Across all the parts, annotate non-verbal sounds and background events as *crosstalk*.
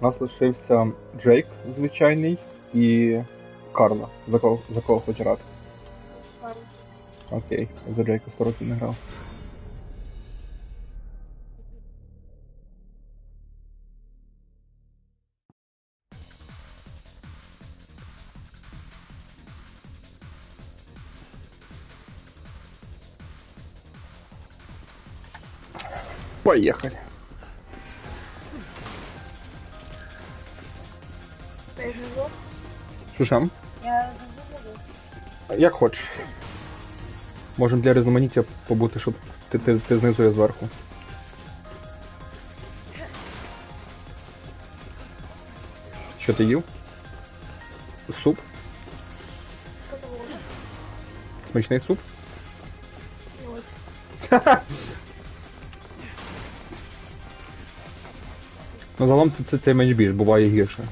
У нас лишився Джейк звичайний і Карла. За кого, за кого хоче рад. Окей, за Джейка 100 років не грав. Поехали. Я. Шушам? Я. Як хочеш. Можемо для різноманіття побути, щоб ти, ти, ти знизу я зверху. Що ти їв? Суп? Смачний суп? не *laughs* Ну, загалом це, це, це менш більш, буває гірше.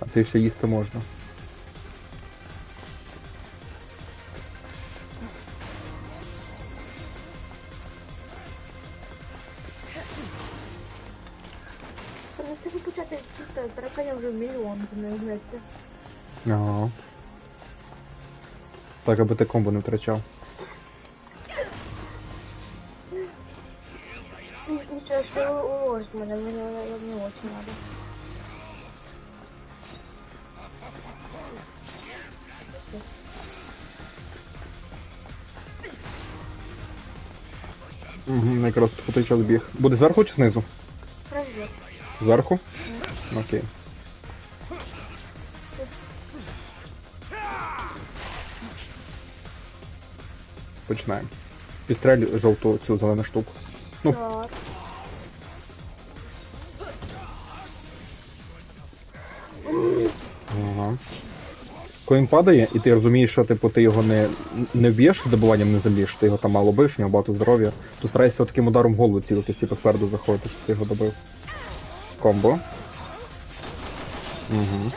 А це все їсти можна. Просто почати чисто тараканя вже мільйон не знається. Ага. Так, аби ти комбо не втрачав. Уложить мене, мені не очень надо. Угу, якраз по той час біг. Буде зверху чи знизу? Развед. Зверху? Окей. Починаємо. Підстрелю жовту цю зелену штуку. Ну. Так. Коли він падає, і ти розумієш, що типу, ти його не, не вб'єш добуванням не землі, що ти його там мало биш, в нього багато здоров'я, то старайся таким ударом в голову цілитись, типу спереду заходити, щоб ти його добив. Комбо. Угу.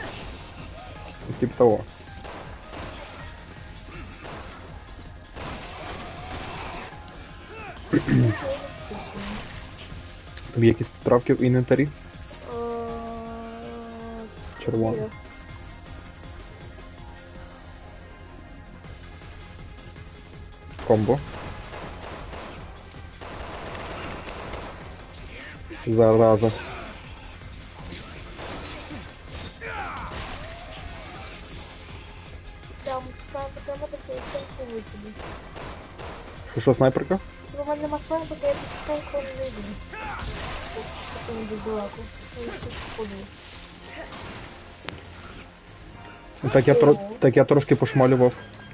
Тип того. Тобі якісь травки в інвентарі? Е, Червоно. Комбо. Зараза. Там, там таке стенку висади. Що, що, снайперка? Я тут стенку не вийду. Ну, Так я, так я трошки пошмалював.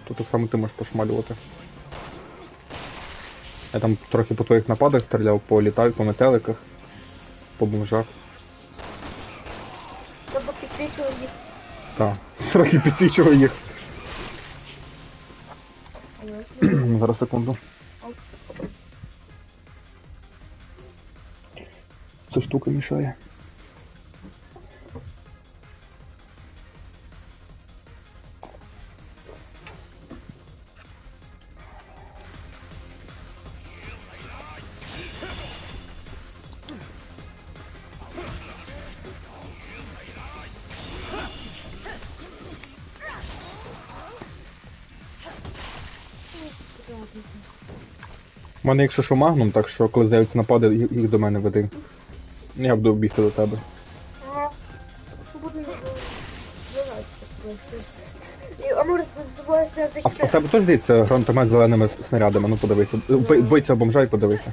То так само ти можеш пошмалювати. Я там трохи по твоїх нападах стріляв, по літаю, по метеликах, по бомжах. Треба підпичував їх. Так, трохи підсвічував їх. *clears throat* Зараз секунду. Ця штука мішає. У мене якщо що магнум, так що коли з'являться напади, їх до мене веди. Я буду бігти до тебе. А в- тебе теж здається гранатомет зеленими снарядами, ну подивися. Вбий- Вбий бомжа і подивися.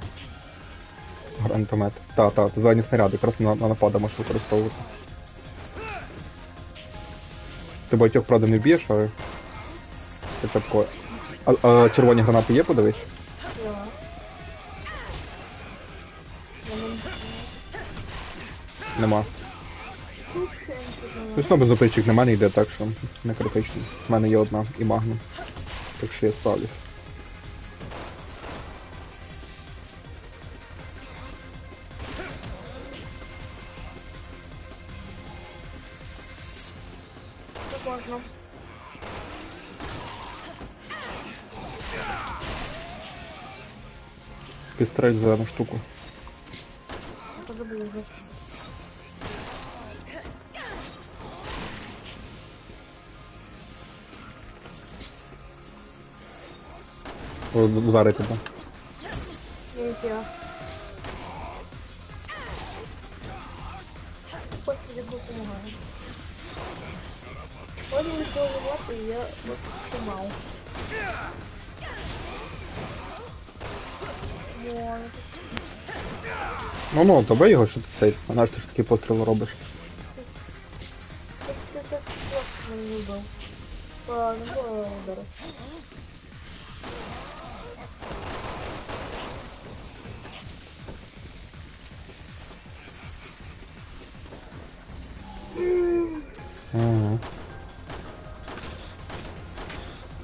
Гранатомет. Та, та, зелені снаряди, якраз на, на напади можеш використовувати. Ти багатьох, правда, не б'єш, але. Б ко- А, а червоні гранати є, подивись? Нема. Ну, знову запичик на мене йде, так що не критично. У мене є одна і магнум. Так що я ставлюсь. Можна. підстрель зелену штуку. Ударити. Не тобі допомагаю. Ось він і я от тримав. Ну ну, тебе його що ти цей. А наш ти ж такі постріли робиш. Це так не було удар.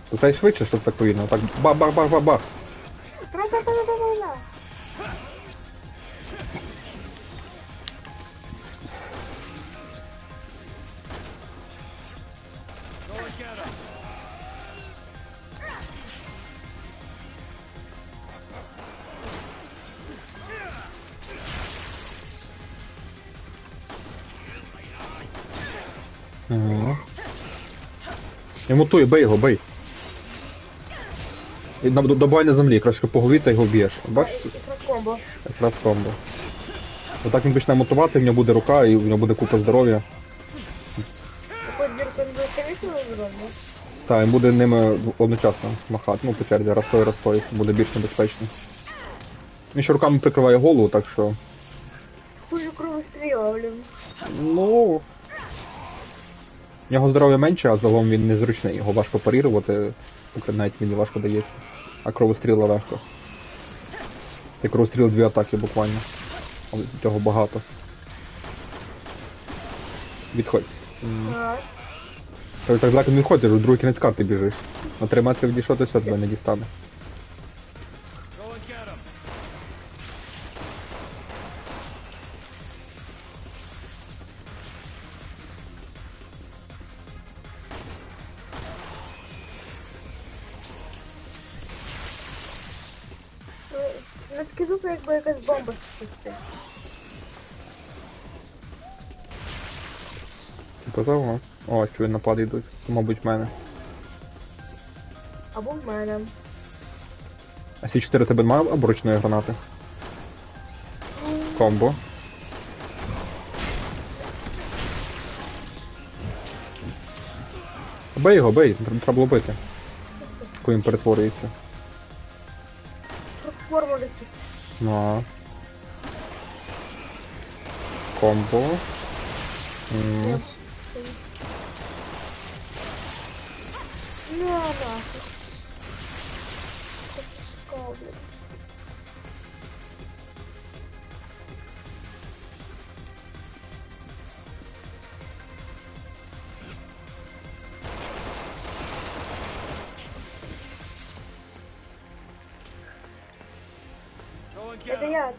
Тут Tutaj швидше, щоб так видно. Так бах-бах-бах-бах-бах. Той, бей його, бей. І на- добивай на землі, краще по голові та його б'єш. Бачиш? І комбо. Якраз комбо. Отак він почне мотувати, в нього буде рука і в нього буде купа здоров'я. Такой дірку не буде конечно зробити? Та, він буде ними одночасно махати, ну по черзі, раз той, раз той, буде більш небезпечно. Він ще руками прикриває голову, так що. Хуже кровостріла, блін. Ну. В нього здоров'я менше, а загалом він незручний, його важко парірувати, поки навіть мені важко дається. А кровостріла легко. Ти кровостріл дві атаки буквально. Але цього багато. Відходь. Так. Та Так далеко не відходь, ти у другий кінець карти біжиш. На 3 метри відійшов, то все тебе не дістане. На якби якась бомба спустить. Типа того. О, що напади йдуть. Мабуть, в мене. Або в мене. А С4 тебе немає обручної гранати? Комбо. Бей його, бей, тр- треба було бити. Коли він перетворюється. А. Комбо. Ну, а нахуй.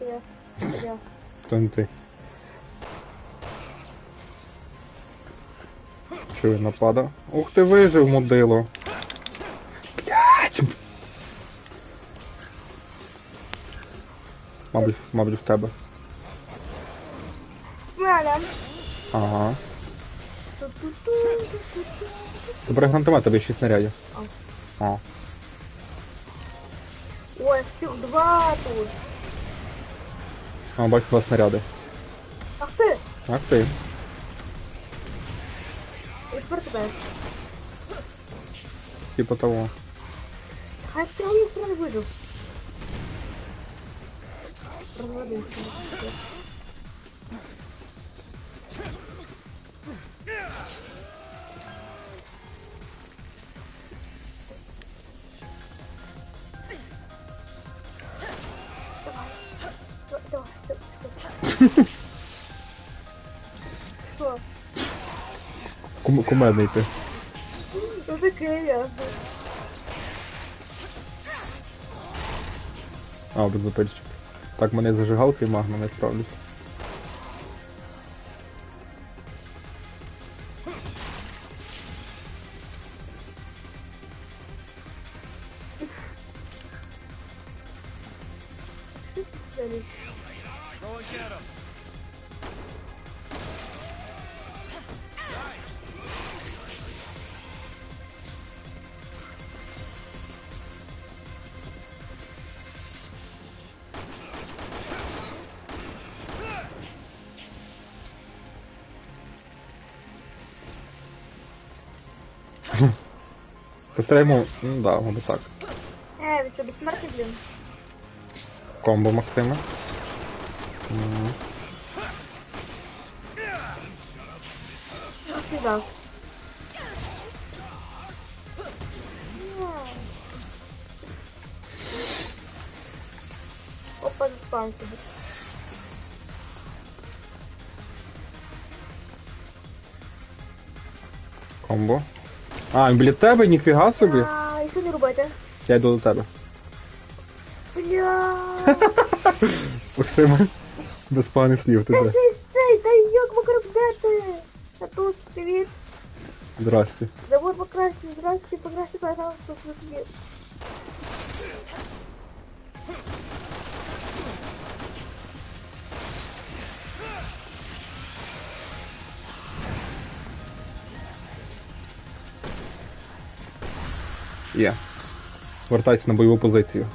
Это я, это я. Это я. То не ти. Чую, напада. Ух ти вижив, мудило. Блять! Мабуть, мабуть, в тебе. В мене. Ага. Ту-ту-ту-ту-ту-ту. Добре гранатомет, тобі 6 снарядів. А. О. Ой, всё, два тут. А, бачиш, два снаряди. Ах ты! Ах ти. И тепер тебе. Типа того. Хай з цієї сторони вийду. Розводився. Давай. Що? Кум, кумедний ти. Ну таке ясно. А, беззапильчик. Так, мене зажигалки і магна не справлюсь. Постріляємо, ну да, мабуть так. Е, він що, безсмертний, блін? Комбо Максима. М, Сідав. Опа, заспав собі. Комбо. А, він біля тебе, ніфіга собі. А, і що не робити? Я йду до тебе. Бля. Максима. Без поганих слів Та тебе. цей, цей, та як вокруг де ти? Татус, привіт. Здрасте. Завод покрасти, здрасте, покрасти, пожалуйста, привіт. Є. Вертайся на бойову позицію.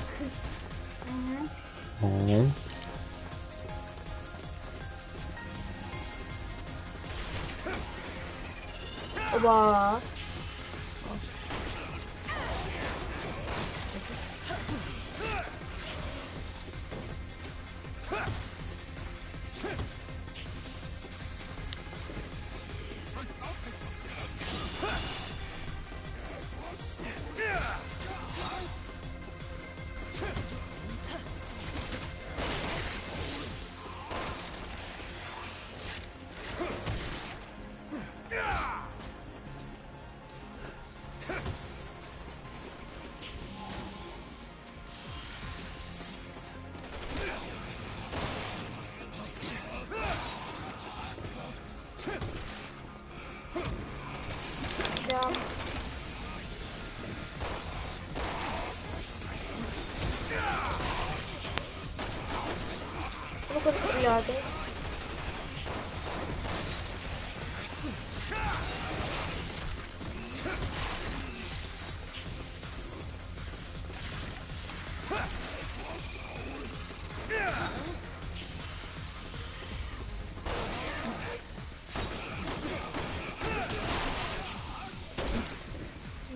Father.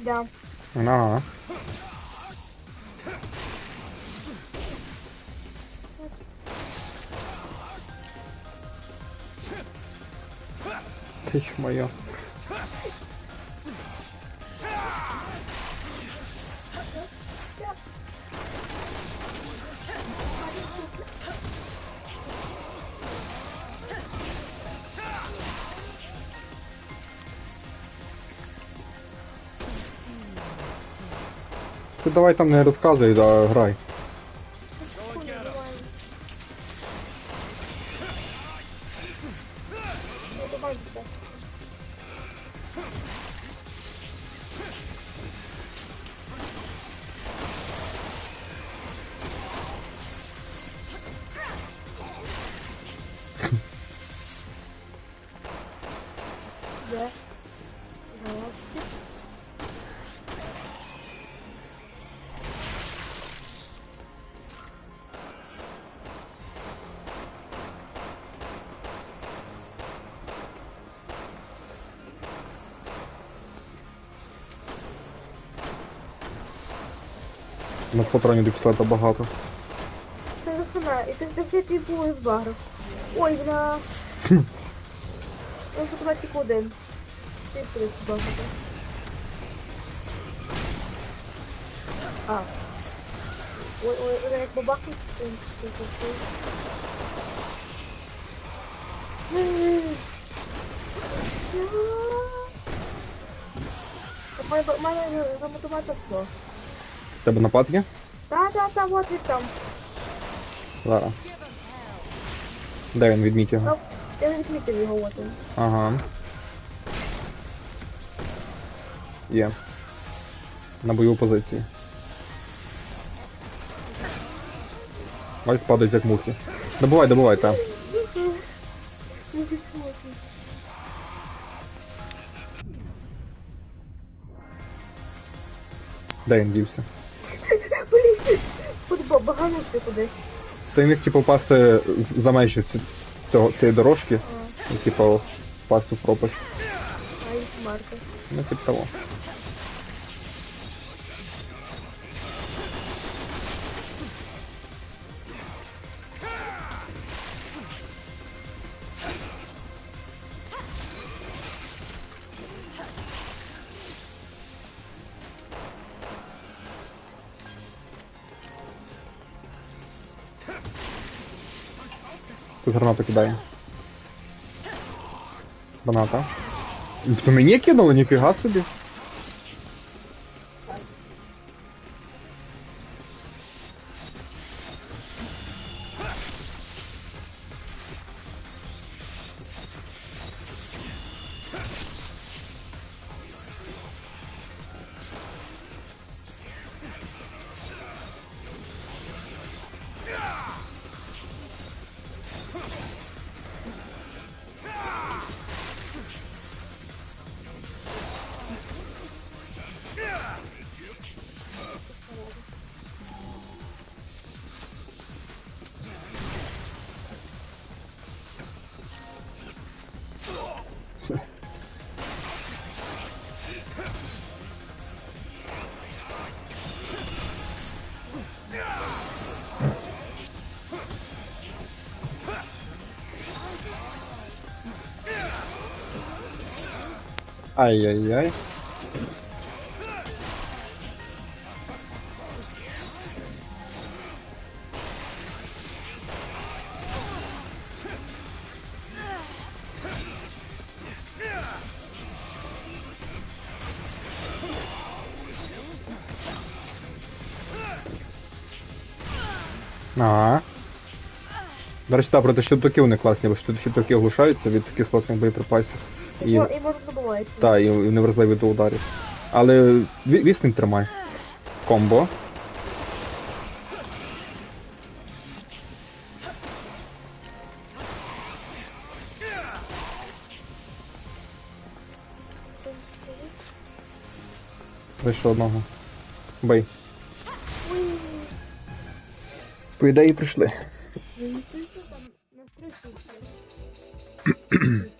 Down. No. Ага. Ти. Давай там не розказуй, а грай. Нас патронів до багато. Це за сама, і ти де ти був з багру. Ой, бля. Я забула тільки один. Ти три багато. А. Ой, ой, ой, як бабахнуть. Мене замотувати все. Тебе напад є? Та, та, та, от він там. Зараз. Де він відміть його? Я не відмітив його от він. Ага. Є. На бойову позицію. Бачиш, падають як мухи. Добувай, добувай, та. Де він дівся? Блін, куди ти куди? Ти міг типу впасти з- за межі ці- цього, цієї дорожки, і типу впасти в пропасть. а їх марка. Ну, типу того. Гранату кидає. Граната. Хто мені кинули, ніфіга собі. Ай-яй-яй. Ага. До речі, так, проти щитоки вони класні, бо щитоки оглушаються від таких кислотних боєприпасів. І, І, і можна забувати. та, і, і не вразливі до ударів. Але ві- вісник тримай. Комбо. Вийшов одного. Бей. По ідеї прийшли. там на *clears throat*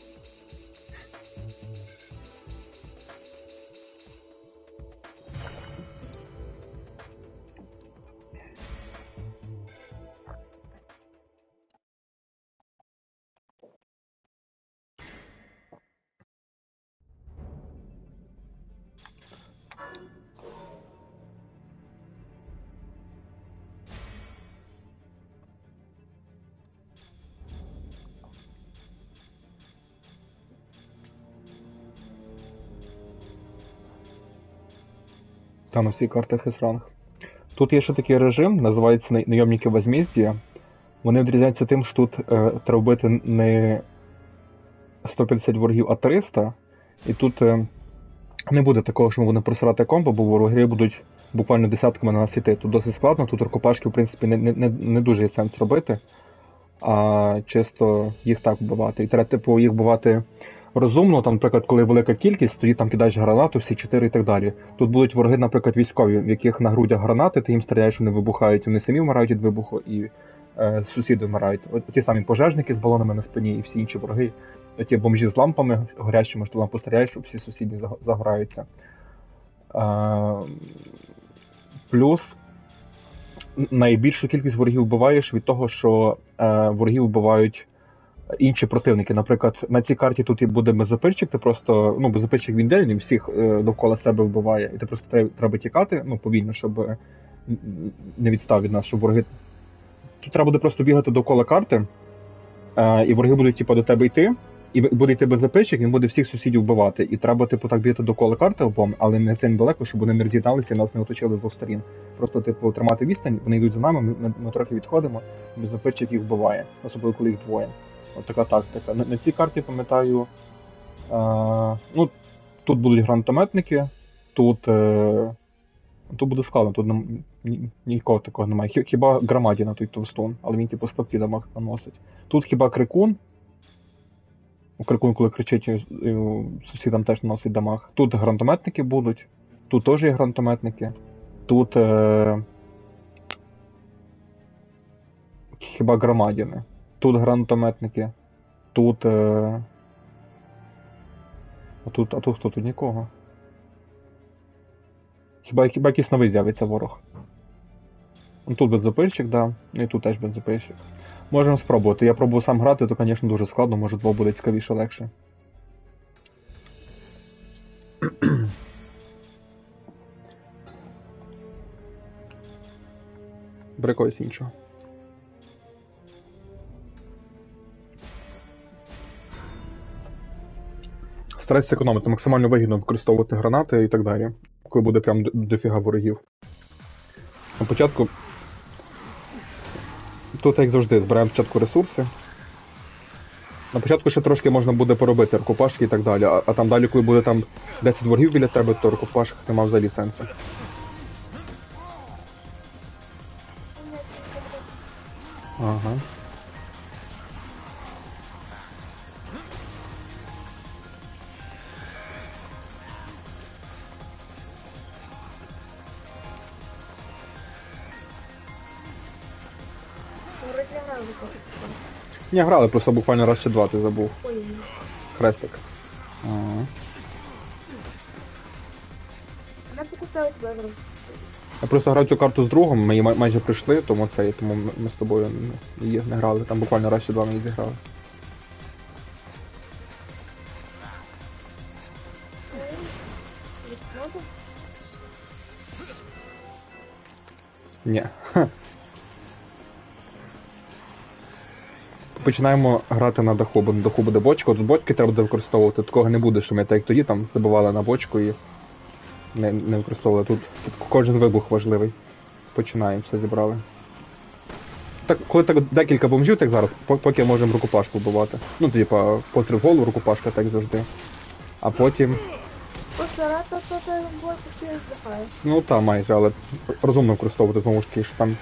Та на всіх картах S-ранг. Тут є ще такий режим, називається най- найомники возмездія. Вони відрізняються тим, що тут е, треба вбити не 150 ворогів, а 300. І тут е, не буде такого, що вони просирати комбо, бо вороги будуть буквально десятками на нас йти. Тут досить складно, тут рукопашки, в принципі, не, не, не дуже є сенс робити, а чисто їх так вбивати. І треба, типу, їх вбивати розумно, там, наприклад, коли велика кількість, тоді там кидаєш гранату, всі чотири і так далі. Тут будуть вороги, наприклад, військові, в яких на грудях гранати, ти їм стріляєш, вони вибухають, вони самі вмирають від вибуху, і е, сусіди вмирають. От ті самі пожежники з балонами на спині і всі інші вороги. Ті бомжі з лампами горящими, що лампу стріляєш, всі сусіди заго- загораються. Е, плюс найбільшу кількість ворогів вбиваєш від того, що е, ворогів вбивають інші противники. Наприклад, на цій карті тут і буде безопильчик, ти просто, ну, безопильчик він де, він всіх е, довкола себе вбиває, і ти просто треба, треба тікати, ну, повільно, щоб е, не відстав від нас, щоб вороги. Тут треба буде просто бігати довкола карти, е, і вороги будуть, типу, до тебе йти, і буде йти безопильчик, він буде всіх сусідів вбивати. І треба, типу, так бігати довкола карти обом, але не сильно далеко, щоб вони не роз'єдналися і нас не оточили з двох сторін. Просто, типу, тримати відстань, вони йдуть за нами, ми, ми, трохи відходимо, безопильчик їх вбиває, особливо коли їх двоє. От така тактика. На, на цій карті пам'ятаю. Е, ну, тут будуть гранатометники, тут. Е, тут буде складно, тут нам Ні, нікого такого немає. Хіба громадіна той товстон, але він типу слабкий дамаг наносить. Тут хіба крикун. У крикун, коли кричить, е, е, сусідам теж наносить дамаг. Тут гранатометники будуть. Тут теж є гранатометники. Тут. Е... Хіба громадіни. Тут гранатометники. Тут. Е... А тут, а тут хто тут нікого. Хіба, хіба якийсь новий з'явиться ворог. Ну, Тут бензопильщик, да. І тут теж бензопильщик. Можемо спробувати. Я пробував сам грати, то, звісно, дуже складно, може двох буде цікавіше легше. Бери когось іншого. Старайся економити, максимально вигідно використовувати гранати і так далі, коли буде прям дофіга ворогів. На початку. Тут, як завжди, збираємо спочатку ресурси. На початку ще трошки можна буде поробити аркопашки і так далі, а, а там далі, коли буде там 10 ворогів біля тебе, то аркопашок нема взагалі сенсу. Ага. Не грали, просто буквально раз чи два ти забув. Хрестик. Ага. вона покусала тебе. Я просто грав цю карту з другом, ми її май- майже прийшли, тому це, тому ми- ми з тобою не- її не грали. Там буквально раз чи два ми її зіграли. Ні. Ха. Починаємо грати на даху, бо на даху буде бочка, тут бочки треба буде використовувати, такого не буде, що ми так як тоді там забивали на бочку і не, не використовували. Тут, тут кожен вибух важливий. Починаємо, все зібрали. Так, коли так декілька бомжів, так зараз, поки можемо рукопашку вбивати. Ну, типа, постріл в голову, рукопашка, так завжди. А потім. Ну та майже, але розумно використовувати знову ж таки, що там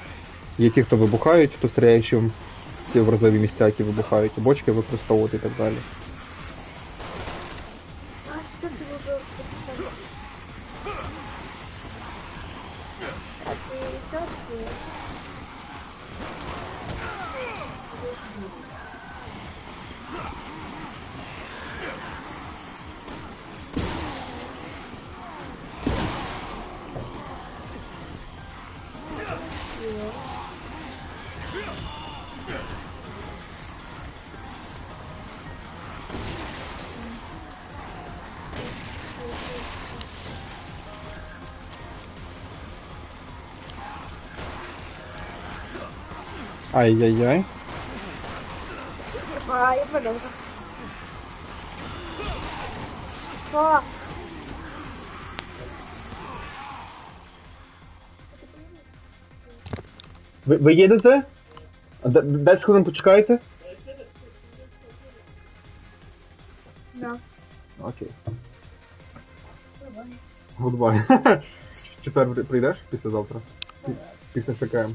є ті, хто вибухають, хто ці вразливі місця, які вибухають, бочки використовувати і так далі. Ай-яй-яй. А, я подумала. О! Ви, ви їдете? 10 хвилин почекаєте? Да. Окей. Гудбай. Четвер *laughs* прийдеш післязавтра? Після ШКМ.